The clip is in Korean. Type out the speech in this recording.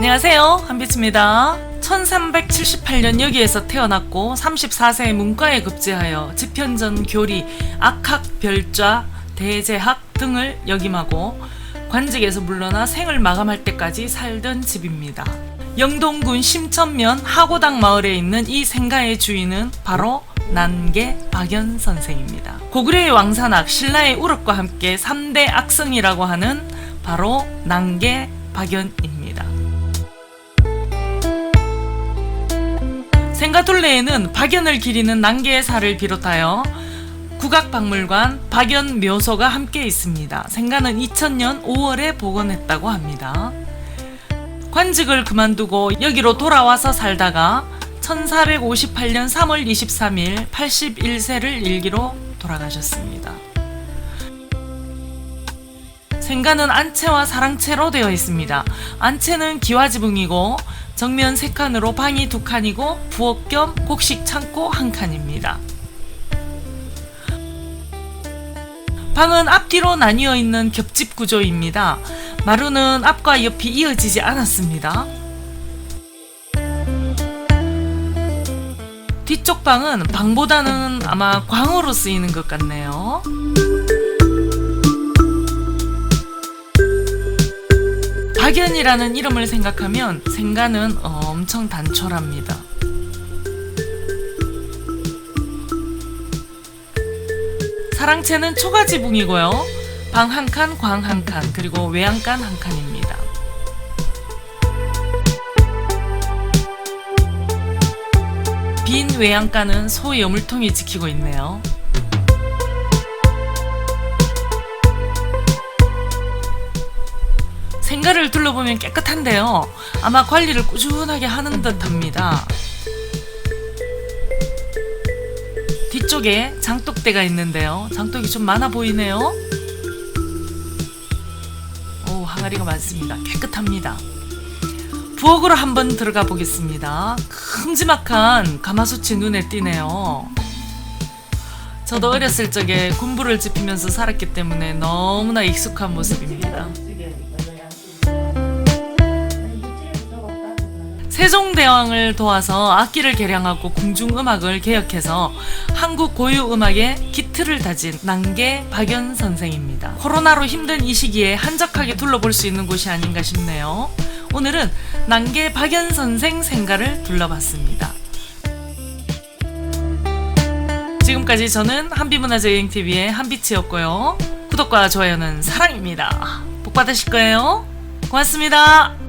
안녕하세요. 한빛입니다. 1378년 여기에서 태어났고 34세에 문과에 급제하여 집현전 교리, 악학, 별좌, 대제학 등을 역임하고 관직에서 물러나 생을 마감할 때까지 살던 집입니다. 영동군 심천면 하고당 마을에 있는 이 생가의 주인은 바로 난계 박연 선생입니다. 고구려의 왕산악 신라의 우럭과 함께 3대 악성이라고 하는 바로 난계 박연입니다. 생가둘레에는 박연을 기리는 난계의 살을 비롯하여 국악박물관 박연 묘소가 함께 있습니다. 생가는 2000년 5월에 복원했다고 합니다. 관직을 그만두고 여기로 돌아와서 살다가 1458년 3월 23일 81세를 일기로 돌아가셨습니다. 생가는 안채와 사랑채로 되어 있습니다. 안채는 기와지붕이고 정면 세 칸으로 방이 두 칸이고 부엌 겸 곡식 창고 한 칸입니다. 방은 앞뒤로 나뉘어 있는 겹집 구조입니다. 마루는 앞과 옆이 이어지지 않았습니다. 뒤쪽 방은 방보다는 아마 광으로 쓰이는 것 같네요. 박연이라는 이름을 생각하면 어, 엄청 단촐합니다. 사랑채는 초가지붕이고요. 방 한 칸, 광 한 칸, 그리고 외양간 한 칸입니다. 빈 외양간은 소 여물통이 지키고 있네요. 생가를 둘러보면 깨끗한데요. 아마 관리를 꾸준하게 하는 듯 합니다. 뒤쪽에 장독대가 있는데요. 장독이 좀 많아 보이네요. 오, 항아리가 많습니다. 깨끗합니다. 부엌으로 한번 들어가 보겠습니다. 큼지막한 가마솥이 눈에 띄네요. 저도 어렸을 적에 군부를 지피면서 살았기 때문에 너무나 익숙한 모습입니다. 세종대왕을 도와서 악기를 개량하고 궁중음악을 개혁해서 한국 고유 음악의 기틀을 다진 난계 박연 선생입니다. 코로나로 힘든 이 시기에 한적하게 둘러볼 수 있는 곳이 아닌가 싶네요. 오늘은 난계 박연 선생 생가를 둘러봤습니다. 지금까지 저는 한비문화재여행TV의 한빛이었고요. 구독과 좋아요는 사랑입니다. 복 받으실 거예요. 고맙습니다.